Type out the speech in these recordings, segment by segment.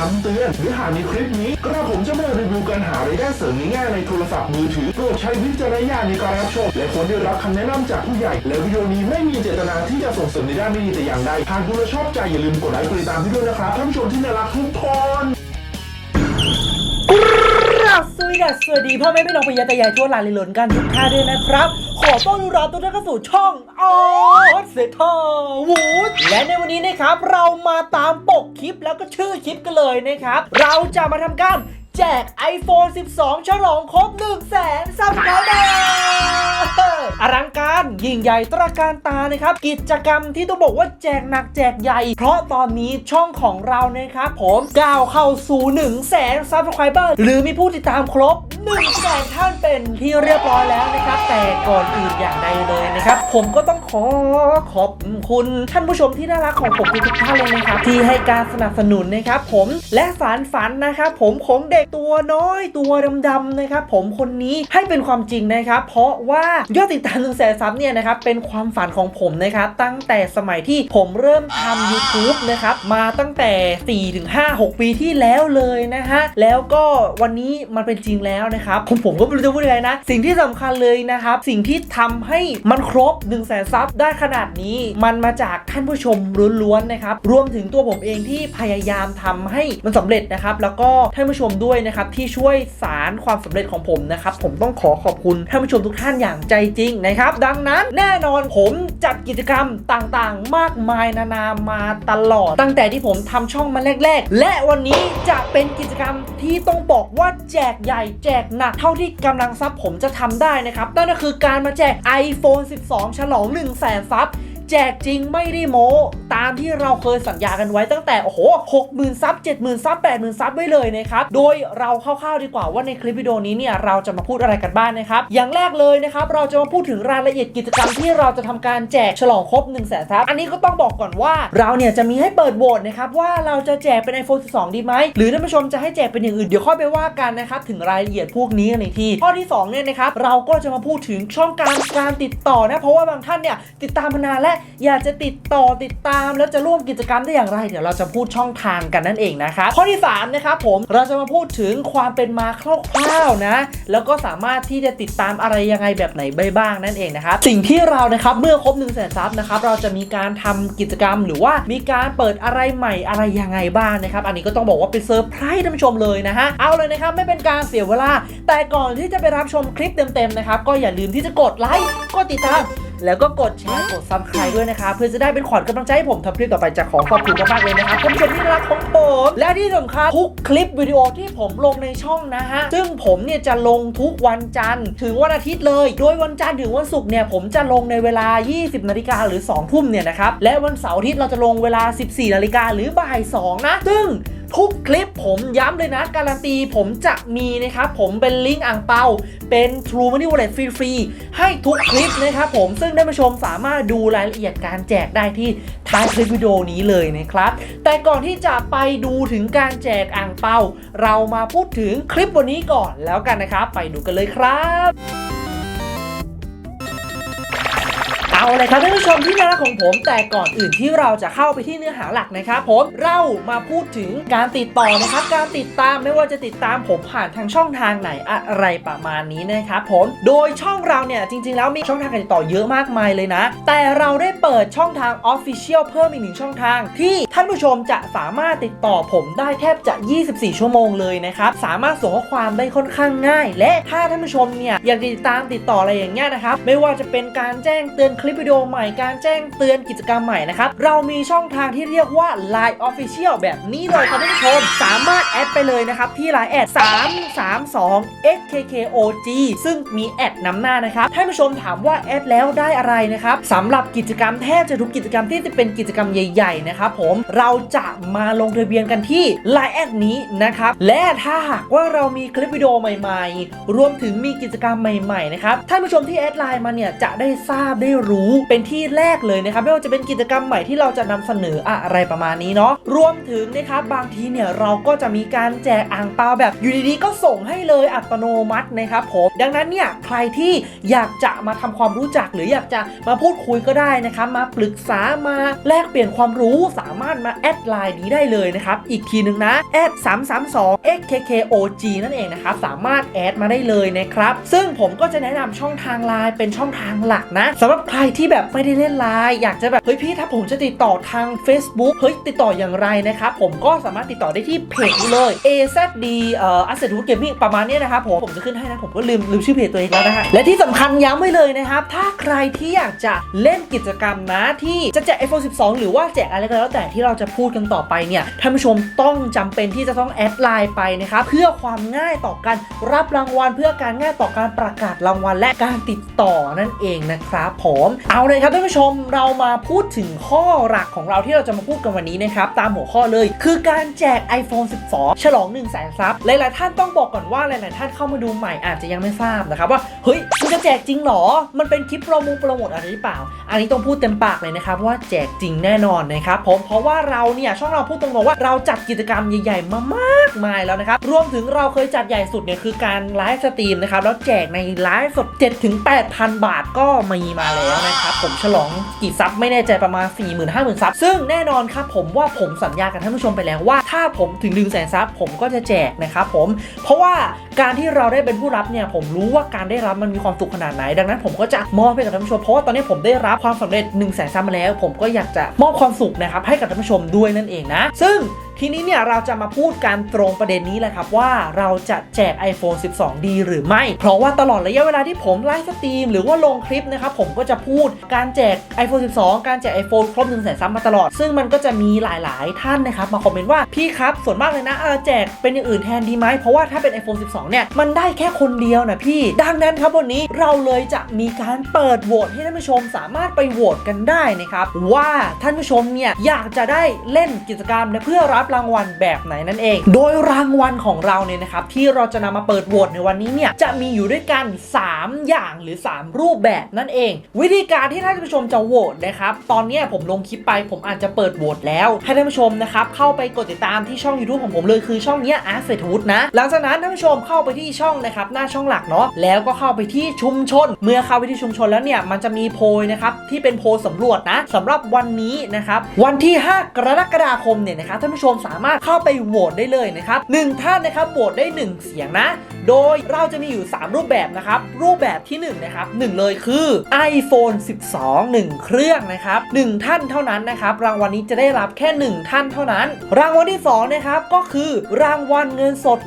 คำเตือนเนื้อหาในคลิปนี้ กระผมจะมารีวิวการหารายได้เสริมง่ายๆในโทรศัพท์มือถือโปรดใช้วิจารณญาณในการรับชม และควรได้รับคำแนะนำจากผู้ใหญ่ และวิดีโอนี้ไม่มีเจตนาที่จะส่งเสริมในด้านไม่ดีแต่อย่างใดหากดูแลชอบใจอย่าลืมกดไลค์กดติดตามด้วยนะครับท่านผู้ชมที่น่ารักทุกคนครับสวัสดีสวัสดีพ่อแม่พี่น้องปยาตายายทั่วลานเลยหลนกันทุกท่าด้วยนะครับ ขอต้อนรับทุกท่านเข้าสู่ช่องออสเซทาวู และในวันนี้นะครับเรามาตามปกคลิปแล้วก็ชื่อคลิปกันเลยนะครับ เราจะมาทำการแจก iPhone 12 ฉลองครบ1 0 0 0 0แสนซับสไครเบอร์อลังการยิ่งใหญ่ตระการตานะครับ กิจกรรมที่ต้องบอกว่าแจกหนักแจกใหญ่ เพราะตอนนี้ช่องของเรานะครับผมก้าวเข้าสู่1 0 0 0 0แสนซับสไครเบอร์หรือมีผู้ติดตามครบ 1 0 0 0 0แสนท่านเป็นที่เรียบร้อยแล้วนะครับ แต่ก่อนอื่นอย่างใดเลยนะครับ ผมก็ต้องขอขอบคุณท่านผู้ชมที่น่ารักของผมทุกท่านเลยนะครับ ที่ให้การสนับสนุนนะครับ ผมและสารฝันนะครับ ผมของเด็กตัวน้อยตัวดำๆนะครับ ผมคนนี้ให้เป็นความจริงนะครับ เพราะว่ายอดติดตามหนึ่งแสนซับเนี่ยนะครับเป็นความฝันของผมนะครับ ตั้งแต่สมัยที่ผมเริ่มทำ YouTube นะครับมาตั้งแต่4-5-6 ปีที่แล้วเลยนะฮะแล้วก็วันนี้มันเป็นจริงแล้วนะครับผมผมก็ไม่รู้จะพูดยังไงนะ สิ่งที่สำคัญเลยนะครับ สิ่งที่ทำให้มันครบ1 0 0 0 0แสนซับได้ขนาดนี้ มันมาจากท่านผู้ชมล้วนๆนะครับ รวมถึงตัวผมเองที่พยายามทำให้มันสำเร็จนะครับ แล้วก็ท่านผู้ชมด้วยนะครับที่ช่วยสารความสำเร็จของผมนะครับ ผมต้องขอขอบคุณท่านผู้ชมทุกท่านอย่างใจจริงนะครับ ดังนั้นแน่นอนผมจัดกิจกรรมต่างๆ มากมายนานามาตลอด ตั้งแต่ที่ผมทำช่องมาแรก ๆ และวันนี้จะเป็นกิจกรรมที่ต้องบอกว่าแจกใหญ่แจกหนักเท่าที่กำลังทรัพย์ผมจะทำได้นะครับนั่นก็คือการมาแจก iPhone 12 ฉลอง 1 0 0 0 0แสนซับ แจกจริงไม่ได้โม้ ตามที่เราเคยสัญญากันไว้ตั้งแต่ โอ้โห60,000ซับ70,000ซับ80,000ซับไว้เลยนะครับ โดยเราคร่าวๆดีกว่าว่าในคลิปวิดีโอนี้เนี่ยเราจะมาพูดอะไรกันบ้างนะครับ อย่างแรกเลยนะครับเราจะมาพูดถึงรายละเอียดกิจกรรมที่เราจะทำการแจกฉลองครบ1 0 0 0 0แสนซับอันนี้ก็ต้องบอกก่อนว่าเราเนี่ยจะมีให้เปิดโหวตนะครับว่าเราจะแจกเป็น iPhone 12 ดีไหมหรือท่านผู้ชมจะให้แจกเป็นอย่างอื่นเดี๋ยวค่อยไปว่ากันนะครับถึงรายละเอียดพวกนี้กันอีกทีข้อที่สองเนี่ยนะครับเราก็จะมาพูดถึงช่องการการติดต่อนะเพราะว่าบางท่านเนี่ยติดตามมานานและอยากจะติดต่อติดตาม แล้วจะร่วมกิจกรรมได้อย่างไร เดี๋ยวเราจะพูดช่องทางกันนั่นเองนะครับข้อที่สามนะครับผมเราจะมาพูดถึงความเป็นมาคร่าวๆนะ แล้วก็สามารถที่จะติดตามอะไรยังไงแบบไหนบ้างนั่นเองนะครับสิ่งที่เรานะครับเมื่อครบ1นึ่งแสนซับนะครับเราจะมีการทำกิจกรรม หรือว่ามีการเปิดอะไรใหม่อะไรยังไงบ้างนะครับอันนี้ก็ต้องบอกว่าเป็นเซอร์ไพรส์ท่านผู้ชมเลยนะฮะเอาเลยนะครับไม่เป็นการเสียเวลา แต่ก่อนที่จะไปรับชมคลิปเต็มๆนะครับก็อย่าลืมที่จะกดไลค์กดติดตาม แล้วก็กดแชร์กดซับสไครต์ด้วยนะครับเพื่อจะได้เป็นขวัญกำลังใจให้ผมทำคลิปต่อไปจากของขอบคุณมากๆเลยนะครับท่านผู้ชมที่รักของผมและที่สำคัญทุกคลิปวิดีโอที่ผมลงในช่องนะฮะซึ่งผมเนี่ยจะลงทุกวันจันทร์ถึงวันอาทิตย์เลย โดยวันจันทร์ถึงวันศุกร์เนี่ยผมจะลงในเวลา 20 นาฬิกาหรือ 2 ทุ่มเนี่ยนะครับและวันเสาร์อาทิตย์เราจะลงเวลา 14 นาฬิกาหรือบ่าย 2 นะ ซึ่ง ทุกคลิปผมย้ำเลยนะ การันตีผมจะมีนะครับผมเป็นลิงก์อ่างเปาเป็น True Money Wallet ฟรีๆ ให้ทุกคลิปนะครับผมซึ่งท่านผู้ชมสามารถดูรายละเอียดการแจกได้ที่ท้ายคลิปวิดีโอนี้เลยนะครับ แต่ก่อนที่จะไปดูถึงการแจกอ่างเปาเรามาพูดถึงคลิปวันนี้ก่อนแล้วกันนะครับ ไปดูกันเลยครับ เอาเลยครับท่านผู้ชมที่น่ารักของผมแต่ก่อนอื่นที่เราจะเข้าไปที่เนื้อหาหลักนะครับผมเรามาพูดถึงการติดต่อนะครับการติดตามไม่ว่าจะติดตามผมผ่านทางช่องทางไหนอะไรประมาณนี้นะครับผมโดยช่องเราเนี่ยจริง ๆ แล้วมีช่องทางการติดต่อเยอะมากมายเลยนะ แต่เราได้เปิดช่องทาง Official เพิ่มอีกหนึ่งช่องทาง ที่ท่านผู้ชมจะสามารถติดต่อผมได้แทบจะ 24 ชั่วโมงเลยนะครับสามารถส่งข้อความได้ค่อนข้างง่าย และถ้าท่านผู้ชมเนี่ยอยากติดตามติดต่ออะไรอย่างเงี้ยนะครับไม่ว่าจะเป็นการแจ้งเตือนคลิปวิดีโอใหม่การแจ้งเตือนกิจกรรมใหม่นะครับ เรามีช่องทางที่เรียกว่า Line Official แบบนี้เลยครับท่านผู้ชม สามารถแอดไปเลยนะครับ ที่ Line แอด332 xkkog ซึ่งมีแอดนำหน้านะครับท่านผู้ชมถามว่าแอดแล้วได้อะไรนะครับสำหรับกิจกรรมแทบจะทุกกิจกรรมที่จะเป็นกิจกรรมใหญ่ๆนะครับผมเราจะมาลงทะเบียนกันที่ Line แอดนี้นะครับและถ้าหากว่าเรามีคลิปวิดีโอใหม่ๆ รวมถึงมีกิจกรรมใหม่ๆนะครับท่านผู้ชมที่แอดไลน์มาเนี่ยจะได้ทราบได้รู้รู้เป็นที่แรกเลยนะครับไม่ว่าจะเป็นกิจกรรมใหม่ที่เราจะนำเสนออะไรประมาณนี้เนาะรวมถึงนะครับบางทีเนี่ยเราก็จะมีการแจกอ่างเปาแบบอยู่ดีๆก็ส่งให้เลยอัตโนมัตินะครับผมดังนั้นเนี่ยใครที่อยากจะมาทำความรู้จักหรืออยากจะมาพูดคุยก็ได้นะครับมาปรึกษามาแลกเปลี่ยนความรู้สามารถมาแอดไลน์นี้ได้เลยนะครับอีกทีหนึ่งนะแอด332 xkkog นั่นเองนะครับสามารถแอดมาได้เลยนะครับซึ่งผมก็จะแนะนำช่องทางไลน์เป็นช่องทางหลักนะสำหรับใครที่แบบไม่ได้เล่นไลน์อยากจะแบบเฮ้ยพี่ถ้าผมจะติดต่อทาง Facebook เฮ้ยติดต่ออย่างไรนะครับผมก็สามารถติดต่อได้ที่เพจนี้เลย AZD เอ่อ Asset Wood Gaming ประมาณนี้นะครับผมผมจะขึ้นให้นะผมก็ลืมลืมชื่อเพจตัวเองแล้วนะฮะและที่สำคัญย้ำไว้เลยนะครับถ้าใครที่อยากจะเล่นกิจกรรมนะที่จะแจก iPhone 12 หรือว่าแจกอะไรก็แล้วแต่ที่เราจะพูดกันต่อไปเนี่ยท่านผู้ชมต้องจำเป็นที่จะต้องแอดไลน์ไปนะครับเพื่อความง่ายต่อการรับรางวัลเพื่อการง่ายต่อการประกาศรางวัลและการติดต่อนั่นเองนะครับผมเอาเลยครับท่านผู้ชมเรามาพูดถึงข้อหลักของเราที่เราจะมาพูดกันวันนี้นะครับตามหัวข้อเลย คือการแจก iPhone 12 ฉลอง1 0 0 0 0แสนซับหลายๆท่านต้องบอกก่อนว่าหลายๆท่านเข้ามาดูใหม่อาจจะยังไม่ทราบนะครับว่าเฮ้ยมันจะแจกจริงหรอ มันเป็นคลิปโปรโมทโปรโมทอะไรหรือเปล่า อันนี้ต้องพูดเต็มปากเลยนะครับว่าแจกจริงแน่นอนนะครับผมเพราะว่าเราเนี่ยช่องเราพูดตรงๆว่าเราจัดกิจกรรมใหญ่ๆ มามากมายแล้วนะครับรวมถึงเราเคยจัดใหญ่สุดเนี่ยคือการไลฟ์สตรีมนะครับแล้วแจกในไลฟ์สด7ถึง8,000 บาทก็มีมาแล้วนะครับ ผมฉลองกี่ซับไม่แน่ใจประมาณ 4 5 0,000ซับซึ่งแน่นอนครับผมว่าผมสัญญากับท่านผู้ชมไปแล้วว่าถ้าผมถึง1 0 0 0 0แสนซับผมก็จะแจกนะครับผม เพราะว่าการที่เราได้เป็นผู้รับเนี่ยผมรู้ว่าการได้รับมันมีความสุขขนาดไหน ดังนั้นผมก็จะมอบให้กับท่านผู้ชมเพราะว่าตอนนี้ผมได้รับความสำเร็จ1นึ่งแสนซับมาแล้ว ผมก็อยากจะมอบความสุขนะครับให้กับท่านผู้ชมด้วยนั่นเองนะ ซึ่ง ทีนี้เนี่ยเราจะมาพูดการตรงประเด็นนี้แหละครับว่าเราจะแจก iPhone 12 ดีหรือไม่ เพราะว่าตลอดระยะเวลาที่ผมไลฟ์สตรีมหรือว่าลงคลิปนะครับผมก็จะพูดการแจก iPhone 12 การแจก iPhone ครบ1นึ่งแสนซับมาตลอด ซึ่งมันก็จะมีหลาย ๆ ท่านนะครับมาคอมเมนต์ว่าพี่ครับส่วนมากเลยนะเออแจกเป็นอย่างอื่นแทนดีไหมเพราะว่าถ้าเป็น iPhone 12 เนี่ยมันได้แค่คนเดียวนะพี่ ดังนั้นครับวันนี้เราเลยจะมีการเปิดโหวตให้ท่านผู้ชมสามารถไปโหวตกันได้นะครับว่าท่านผู้ชมเนี่ยอยากจะได้เล่นกิจกรรมและเพื่อรับรับรางวัลแบบไหนนั่นเอง โดยรางวัลของเราเนี่ยนะครับที่เราจะนำมาเปิดโหวตในวันนี้เนี่ยจะมีอยู่ด้วยกัน 3 อย่างหรือ 3 รูปแบบนั่นเอง วิธีการที่ท่านผู้ชมจะโหวตนะครับตอนนี้ผมลงคลิปไปผมอาจจะเปิดโหวตแล้วให้ท่านผู้ชมนะครับเข้าไปกดติดตามที่ช่อง YouTube ของผมเลยคือช่องเนี้ย Art f e t w o o d นะหลังจากนั้นท่านผู้ชมเข้าไปที่ช่องนะครับหน้าช่องหลักเนาะแล้วก็เข้าไปที่ชุมชน เมื่อเข้าไปที่ชุมชนแล้วเนี่ยมันจะมีโพยนะครับที่เป็นโพลสำรวจนะสำหรับวันนี้นะครับวันที่ 5 กรกฎาคมเนี่ยนะครับท่านผู้ชมสามารถเข้าไปโหวตได้เลยนะครับหนึ่งท่านนะครับโหวตได้ 1 เสียงนะ โดยเราจะมีอยู่ 3 รูปแบบนะครับ รูปแบบที่1นะครับหนึ่งเลยคือ iPhone 12 1 เครื่องนะครับ1ท่านเท่านั้นนะครับ รางวัลนี้จะได้รับแค่ 1 ท่านเท่านั้น รางวัลที่2นะครับก็คือรางวัลเงินสด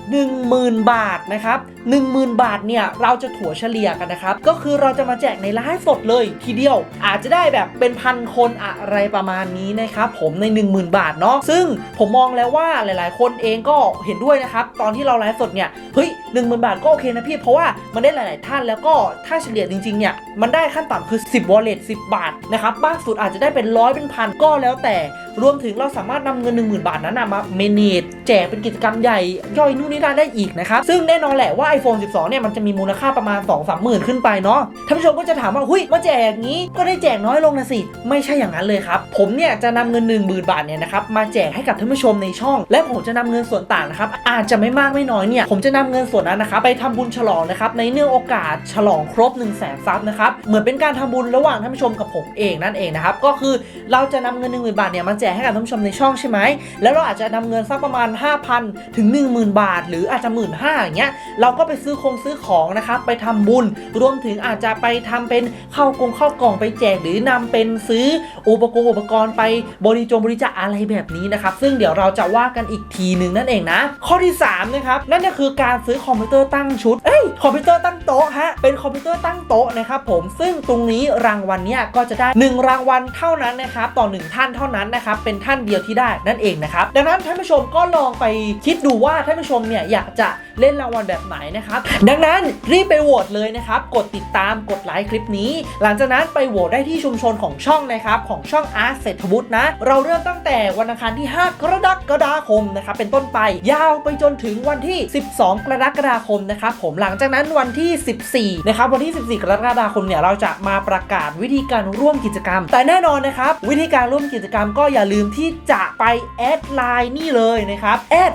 10,000 บาทนะครับ10,000 บาทเนี่ยเราจะถั่วเฉลี่ยกันนะครับ ก็คือเราจะมาแจกในไลฟ์สดเลยทีเดียว อาจจะได้แบบเป็นพันคนอะไรประมาณนี้นะครับผมใน 10,000 บาทเนาะซึ่งผมมองแล้วว่าหลาย ๆ คนเองก็เห็นด้วยนะครับ ตอนที่เราไลฟ์สดเนี่ยเฮ้ย10,000บาทก็โอเคนะพี่ เพราะว่ามันได้หลาย ๆ ท่านแล้วก็ถ้าเฉลี่ยจริง ๆ เนี่ย มันได้ขั้นต่ำคือ 10 wallet 10 บาทนะครับมากสุดอาจจะได้เป็นร้อยเป็นพันก็แล้วแต่รวมถึงเราสามารถนำเงิน 10,000 บาทนั้นมาเมเนจแจกเป็นกิจกรรมใหญ่ย่อยนู่นนี่นั่นได้อีกนะครับ ซึ่งแน่นอนแหละว่า iPhone 12 เนี่ยมันจะมีมูลค่าประมาณ 2 3หมื่นขึ้นไปเนาะท่านผู้ชมก็จะถามว่าหุยมาแจกอย่างนี้ก็ได้แจกน้อยลงนะสิ ไม่ใช่อย่างนั้นเลยครับ ผมเนี่ยจะนำเงิน 1 0,000 บาทเนี่ยนะครับมาแจกให้กับท่านผู้ชมในช่อง และผมจะนำเงินส่วนต่างนะครับอาจจะไม่มากไม่น้อยเนี่ยผมจะนำเงินส่วนนั้นนะครับไปทำบุญฉลองนะครับในเนื่องโอกาสฉลองครบ 1 0 0 0 0แสนซับนะครับเหมือนเป็นการทำบุญระหว่างท่านผู้ชมกับผมเองนั่นเองนะครับก็คือเราจะนำเงิน1 0,000บาทเนี่ยมาแจกให้กับท่านผู้ชมในช่องใช่ไหมแล้วเราอาจจะนำเงินสักประมาณ 5,000 ถึง 10,000 บาท หรืออาจจะ1 5ื่นห้าอย่างเงี้ยเราก็ไปซื้อคงซื้อของนะครับไปทำบุญรวมถึงอาจจะไปทำเป็นเข้ากงเข้ากล่องไปแจกหรือนำเป็นซื้ออุปกรณ์อุปกรณ์ไปบริจงบริจาคอะไรแบบนี้นะครับซึ่งเดี๋ยวเราจะว่ากันอีกทีหนึ่งนั่นเองนะ ข้อที่3นะครับนั่นก็คือการซื้อคอมพิวเตอร์ตั้งชุด เอ้ยคอมพิวเตอร์ตั้งโต๊ะฮะเป็นคอมพิวเตอร์ตั้งโต๊ะนะครับผมซึ่งตรงนี้รางวัลเนี่ยก็จะได้ 1 รางวัลเท่านั้นนะครับต่อ 1 ท่านเท่านั้นนะครับเป็นท่านเดียวที่ได้นั่นเองนะครับดังนั้นท่านผู้ชมก็ลองไปคิดดูว่าท่านผู้ชมเนี่ยอยากจะเล่นรางวัลแบบไหนนะครับดังนั้นรีบไปโหวตเลยนะครับกดติดตามกดไลค์คลิปนี้ หลังจากนั้นไปโหวตได้ที่ชุมชนของช่องนะครับของช่อง Art เศรษฐวุฒินะ เราเริ่มตั้งแต่วันอังคารที่5กรกฎาคมนะครับเป็นต้นไปยาวไปจนถึงวันที่ 12 กรกฎาคมนะครับผมหลังจากนั้นวันที่ 14นะครับวันที่ 14 กรกฎาคมเนี่ยเราจะมาประกาศวิธีการร่วมกิจกรรม แต่แน่นอนนะครับวิธีการร่วมกิจกรรมก็อย่าลืมที่จะไปแอดไลน์นี่เลยนะครับแอด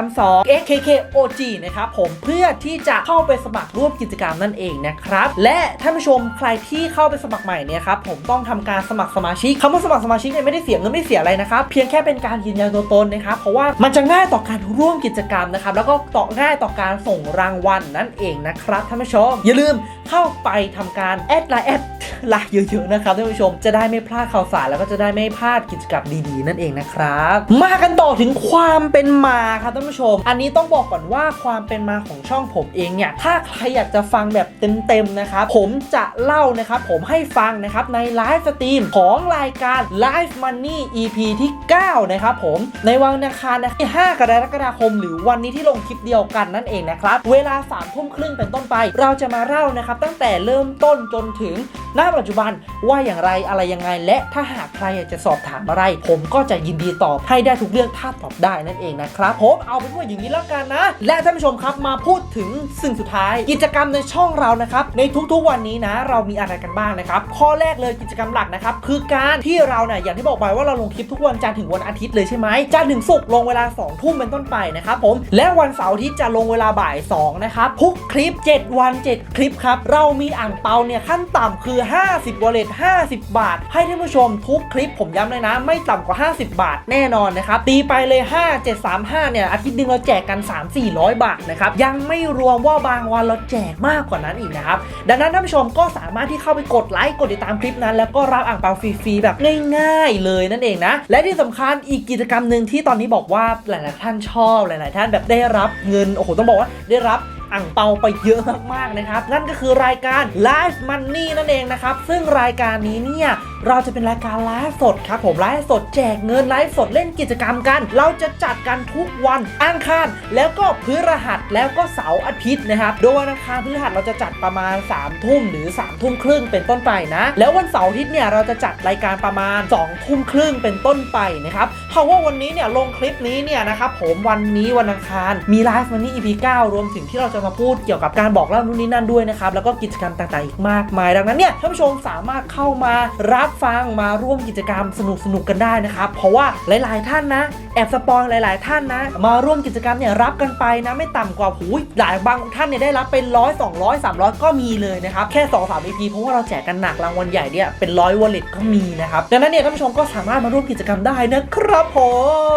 332 xkkog นะครับผมเพื่อที่จะเข้าไปสมัครร่วมกิจกรรมนั่นเองนะครับและท่านผู้ชมใครที่เข้าไปสมัครใหม่เนี่ยครับผมต้องทำการสมัครสมาชิกคำว่าสมัครสมาชิกเนี่ยไม่ได้เสียเงินไม่เสียอะไรนะครับเพียงแค่เป็นการยืนยันตัวตนนะครับ เพราะว่ามันจะง่ายต่อการร่วมกิจกรรมนะครับ แล้วก็ต่อง่ายต่อการส่งรางวัลนั่นเองนะครับท่านผู้ชม อย่าลืมเข้าไปทำการแอดไลน์แอด ไลน์เยอะๆนะครับท่านผู้ชมจะได้ไม่พลาดข่าวสารแล้วก็จะได้ไม่พลาดกิจกรรมดีๆ นั่นเองนะครับ มากันต่อถึงความเป็นมาครับท่านผู้ชม อันนี้ต้องบอกก่อนว่าความเป็นมาของช่องผมเองเนี่ยถ้าใครอยากจะฟังแบบเต็มๆนะครับผมจะเล่านะครับผมให้ฟังนะครับในไลฟ์สตรีมของรายการ Live Money EP ที่ 9 นะครับผมในวันอังคารนะที่ 5 กรกฎาคม หรือวันนี้ที่ลงคลิปเดียวกันนั่นเองนะครับ เวลา3ทุ่มครึ่งเป็นต้นไป เราจะมาเล่านะครับ ตั้งแต่เริ่มต้นจนถึงหน้าปัจจุบันว่าอย่างไรอะไรยังไง และถ้าหากใครอยากจะสอบถามอะไร ผมก็จะยินดีตอบให้ได้ทุกเรื่องถ้าตอบได้นั่นเองนะครับผมเอาเป็นว่าอย่างนี้แล้วกันนะ และท่านผู้ชมครับมาพูดถึงสิ่งสุดท้าย กิจกรรมในช่องเรานะครับในทุกๆวันนี้นะ เรามีอะไรกันบ้างนะครับข้อแรกเลยกิจกรรมหลักนะครับคือการที่เราเนี่ยอย่างที่บอกไปว่าเราลงคลิปทุกวันจันทร์ถึงวันอาทิตย์เลยใช่ไหมจันทร์ถึงศุกร์ลงเวลา2ทุ่มเป็นต้นไปนะครับผมและวันเสาร์อาทิตย์จะลงเวลาบ่าย2นะครับทุกคลิป 7 วัน 7 คลิปครับเรามีอ่างเปาเนี่ยขั้นต่ำคือ50วอลเล็ต50 บาท ให้ท่านผู้ชมทุกคลิปผมย้ำเลยนะ ไม่ต่ำกว่า 50 บาทแน่นอนนะครับ ตีไปเลย 5 7 3 5 เนี่ย อาทิตย์หนึงเราแจกกัน 3 400 บาทนะครับ ยังไม่รวมว่าบางวันเราแจกมากกว่านั้นอีกนะครับ ดังนั้นท่านผู้ชมก็สามารถที่เข้าไปกดไลค์กดติดตามคลิปนั้น แล้วก็รับอ่างเปาฟรีๆแบบง่ายๆเลยนั่นเองนะ และที่สำคัญอีกกิจกรรมหนึ่งที่ตอนนี้บอกว่าหลาย ๆ ท่านชอบหลาย ๆ ท่านแบบได้รับเงินโอ้โหต้องบอกว่าได้รับ อ่างเปาไปเยอะมากๆนะครับ นั่นก็คือรายการ Live Money นั่นเองนะครับ ซึ่งรายการนี้เนี่ยเราจะเป็นรายการไลฟ์สดครับผมไลฟ์สดแจกเงินไลฟ์สดเล่นกิจกรรมกัน เราจะจัดกันทุกวันอังคารแล้วก็พฤหัสแล้วก็เสาร์อาทิตย์นะครับ โดยวันอังคารพฤหัสเราจะจัดประมาณ3ามทุ่มหรือ3ามทุ่มครึ่งเป็นต้นไปนะ แล้ววันเสาร์อาทิตย์เนี่ยเราจะจัดรายการประมาณ2องทุ่มครึ่งเป็นต้นไปนะครับเพราะว่าวันนี้เนี่ยลงคลิปนี้เนี่ยนะครับผมวันนี้วันอังคารมีไลฟ์วันนี้ EP 9รวมถึงที่เราจะมาพูดเกี่ยวกับการบอกเล่านู่นนี่นั่นด้วยนะครับแล้วก็กิจกรรมต่างๆอีกมากมาย ดังนั้นเนี่ยท่านผู้ชมสามารถเข้ามารับฟังมาร่วมกิจกรรมสนุกๆกันได้นะครับเพราะว่าหลาย ๆ ท่านนะแอบสปอยหลาย ๆ ท่านนะ มาร่วมกิจกรรมเนี่ยรับกันไปนะไม่ต่ำกว่าหูยหลายบางท่านเนี่ยได้รับเป็นร้อยสองร้อยสามร้อยก็มีเลยนะครับแค่2อสาม EP เพราะว่าเราแจกกันหนักรางวัลใหญ่เนี่ยเป็นร้อยวอลเล็ตก็มีนะครับดังนั้นเนี่ยท่านผู้ชมก็สามารถมาร่วมกิจกรรมได้นะครับผ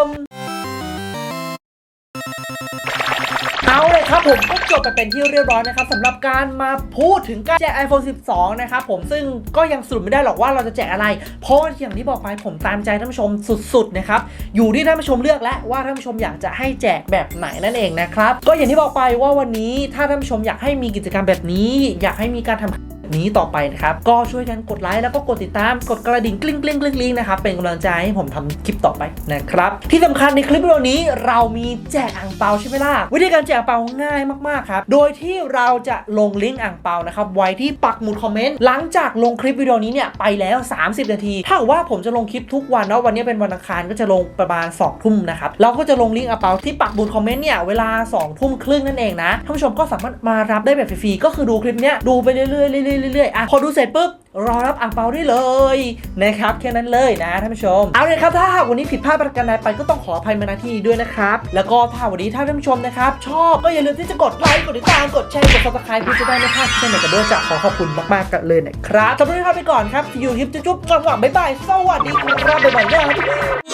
ม ผมก็จบไปเป็นที่เรียบร้อยนะครับสำหรับการมาพูดถึงการแจก iPhone 12 นะครับผมซึ่งก็ยังสรุปไม่ได้หรอกว่าเราจะแจกอะไร เพราะอย่างที่บอกไปผมตามใจท่านผู้ชมสุดๆนะครับอยู่ที่ท่านผู้ชมเลือกและว่าท่านผู้ชมอยากจะให้แจกแบบไหนนั่นเองนะครับก็อย่างที่บอกไปว่าวันนี้ถ้าท่านผู้ชมอยากให้มีกิจกรรมแบบนี้ อยากให้มีการทำ นี้ต่อไปนะครับก็ช่วยกันกดไลค์แล้วก็กดติดตามกดกระดิ่งกลิ้งกลิ้งกลิ้งกลิ้งนะครับเป็นกำลังใจให้ผมทำคลิปต่อไปนะครับที่สำคัญในคลิปวิดีโอนี้เรามีแจกอ่างเปาใช่ไหมล่ะวิธีการแจกอ่างเปาง่ายมากๆครับโดยที่เราจะลงลิงก์อ่างเปานะครับไว้ที่ปักหมุดคอมเมนต์หลังจากลงคลิปวิดีโอนี้เนี่ยไปแล้ว 30 นาที ถ้าว่าผมจะลงคลิปทุกวันเนาะวันนี้เป็นวันอังคารก็จะลงประมาณ2ทุ่มนะครับเราก็จะลงลิงก์อ่างเปาที่ปักหมุดคอมเมนต์เนี่ยเวลา2ทุ่มครึ่งนั่นเองนะท่านผู้ชมก็สามารถมารับได้แบบฟรีๆก็คือดูคลิปเนี้ยดูไปเรื่อยๆเรื่อยๆอะพอดูเสร็จปุ๊บรอรับอ่างเปาได้เลยนะครับแค่นั้นเลยนะท่านผู้ชมเอาเลยครับถ้าหากวันนี้ผิดพลาดประการใดไปก็ต้องขออภัยมาณที่นี้ด้วยนะครับ แล้วก็ถ้าวันนี้ถ้าท่านผู้ชมนะครับ ชอบก็อย่าลืมที่จะกดไลค์กดติดตามกดแชร์กด subscribe เพื่อจะได้ไม่พลาดคลิปใหม่กันด้วยจะขอขอบคุณมากๆกันเลยนะครับสำหรับวันนี้ลาไปก่อนครับอยู่คลิปจุ๊บๆก่อนหวังบ๊ายบายสวัสดีครับบ๊ายบายนะ